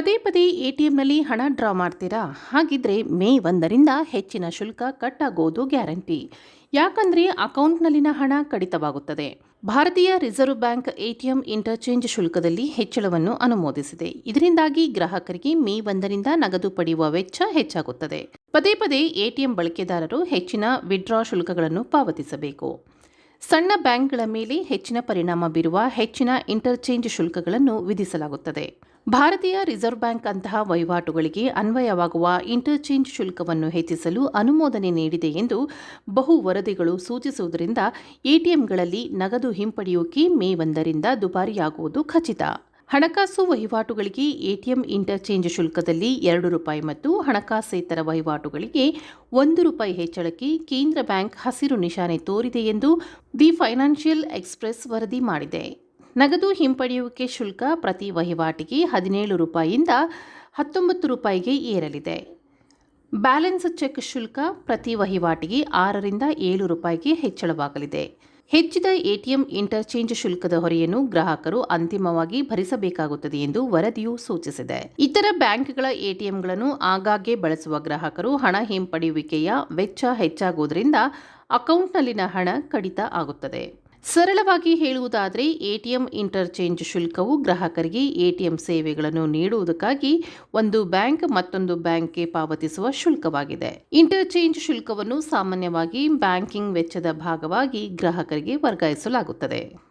ಪದೇ ಪದೇ ಎಟಿಎಂನಲ್ಲಿ ಹಣ ಡ್ರಾ ಮಾಡ್ತೀರಾ? ಹಾಗಿದ್ರೆ ಮೇ ಒಂದರಿಂದ ಹೆಚ್ಚಿನ ಶುಲ್ಕ ಕಟ್ ಆಗೋದು ಗ್ಯಾರಂಟಿ. ಯಾಕಂದ್ರೆ ಅಕೌಂಟ್ನಲ್ಲಿನ ಹಣ ಕಡಿತವಾಗುತ್ತದೆ. ಭಾರತೀಯ ರಿಸರ್ವ್ ಬ್ಯಾಂಕ್ ಎಟಿಎಂ ಇಂಟರ್ಚೇಂಜ್ ಶುಲ್ಕದಲ್ಲಿ ಹೆಚ್ಚಳವನ್ನು ಅನುಮೋದಿಸಿದೆ. ಇದರಿಂದಾಗಿ ಗ್ರಾಹಕರಿಗೆ ಮೇ ಒಂದರಿಂದ ನಗದು ಪಡೆಯುವ ವೆಚ್ಚ ಹೆಚ್ಚಾಗುತ್ತದೆ. ಪದೇ ಪದೇ ಎಟಿಎಂ ಬಳಕೆದಾರರು ಹೆಚ್ಚಿನ ವಿಡ್ರಾ ಶುಲ್ಕಗಳನ್ನು ಪಾವತಿಸಬೇಕು. ಸಣ್ಣ ಬ್ಯಾಂಕ್ಗಳ ಮೇಲೆ ಹೆಚ್ಚಿನ ಪರಿಣಾಮ ಬೀರುವ ಹೆಚ್ಚಿನ ಇಂಟರ್ಚೇಂಜ್ ಶುಲ್ಕಗಳನ್ನು ವಿಧಿಸಲಾಗುತ್ತದೆ. ಭಾರತೀಯ ರಿಸರ್ವ್ ಬ್ಯಾಂಕ್ ಅಂತಹ ವಹಿವಾಟುಗಳಿಗೆ ಅನ್ವಯವಾಗುವ ಇಂಟರ್ಚೇಂಜ್ ಶುಲ್ಕವನ್ನು ಹೆಚ್ಚಿಸಲು ಅನುಮೋದನೆ ನೀಡಿದೆ ಎಂದು ಬಹು ವರದಿಗಳು ಸೂಚಿಸುವುದರಿಂದ ಎಟಿಎಂಗಳಲ್ಲಿ ನಗದು ಹಿಂಪಡೆಯೋಕೆ ಮೇ ಒಂದರಿಂದ ದುಬಾರಿಯಾಗುವುದು ಖಚಿತ. ಹಣಕಾಸು ವಹಿವಾಟುಗಳಿಗೆ ಎಟಿಎಂ ಇಂಟರ್ಚೇಂಜ್ ಶುಲ್ಕದಲ್ಲಿ ಎರಡು ರೂಪಾಯಿ ಮತ್ತು ಹಣಕಾಸೇತರ ವಹಿವಾಟುಗಳಿಗೆ ಒಂದು ರೂಪಾಯಿ ಹೆಚ್ಚಳಕ್ಕೆ ಕೇಂದ್ರ ಬ್ಯಾಂಕ್ ಹಸಿರು ನಿಶಾನೆ ತೋರಿದೆ ಎಂದು ದಿ ಫೈನಾನ್ಷಿಯಲ್ ಎಕ್ಸ್ಪ್ರೆಸ್ ವರದಿ ಮಾಡಿದೆ. ನಗದು ಹಿಂಪಡೆಯುವಿಕೆ ಶುಲ್ಕ ಪ್ರತಿ ವಹಿವಾಟಿಗೆ ಹದಿನೇಳು ರೂಪಾಯಿಯಿಂದ ಹತ್ತೊಂಬತ್ತು ರೂಪಾಯಿಗೆ ಏರಲಿದೆ. ಬ್ಯಾಲೆನ್ಸ್ ಚೆಕ್ ಶುಲ್ಕ ಪ್ರತಿ ವಹಿವಾಟಿಗೆ ಆರರಿಂದ ಏಳು ರೂಪಾಯಿಗೆ ಹೆಚ್ಚಳವಾಗಲಿದೆ. ಹೆಚ್ಚಿದ ಎಟಿಎಂ ಇಂಟರ್ಚೇಂಜ್ ಶುಲ್ಕದ ಹೊರೆಯನ್ನು ಗ್ರಾಹಕರು ಅಂತಿಮವಾಗಿ ಭರಿಸಬೇಕಾಗುತ್ತದೆ ಎಂದು ವರದಿಯು ಸೂಚಿಸಿದೆ. ಇತರ ಬ್ಯಾಂಕ್ಗಳ ಎಟಿಎಂಗಳನ್ನು ಆಗಾಗ್ಗೆ ಬಳಸುವ ಗ್ರಾಹಕರು ಹಣ ಹಿಂಪಡೆಯುವಿಕೆಯ ವೆಚ್ಚ ಹೆಚ್ಚಾಗುವುದರಿಂದ ಅಕೌಂಟ್ನಲ್ಲಿನ ಹಣ ಕಡಿತ ಆಗುತ್ತದೆ. ಸರಳವಾಗಿ ಹೇಳುವುದಾದರೆ ಎಟಿಎಂ ಇಂಟರ್ಚೇಂಜ್ ಶುಲ್ಕವು ಗ್ರಾಹಕರಿಗೆ ಎಟಿಎಂ ಸೇವೆಗಳನ್ನು ನೀಡುವುದಕ್ಕಾಗಿ ಒಂದು ಬ್ಯಾಂಕ್ ಮತ್ತೊಂದು ಬ್ಯಾಂಕ್ಗೆ ಪಾವತಿಸುವ ಶುಲ್ಕವಾಗಿದೆ. ಇಂಟರ್ಚೇಂಜ್ ಶುಲ್ಕವನ್ನು ಸಾಮಾನ್ಯವಾಗಿ ಬ್ಯಾಂಕಿಂಗ್ ವೆಚ್ಚದ ಭಾಗವಾಗಿ ಗ್ರಾಹಕರಿಗೆ ವರ್ಗಾಯಿಸಲಾಗುತ್ತದೆ.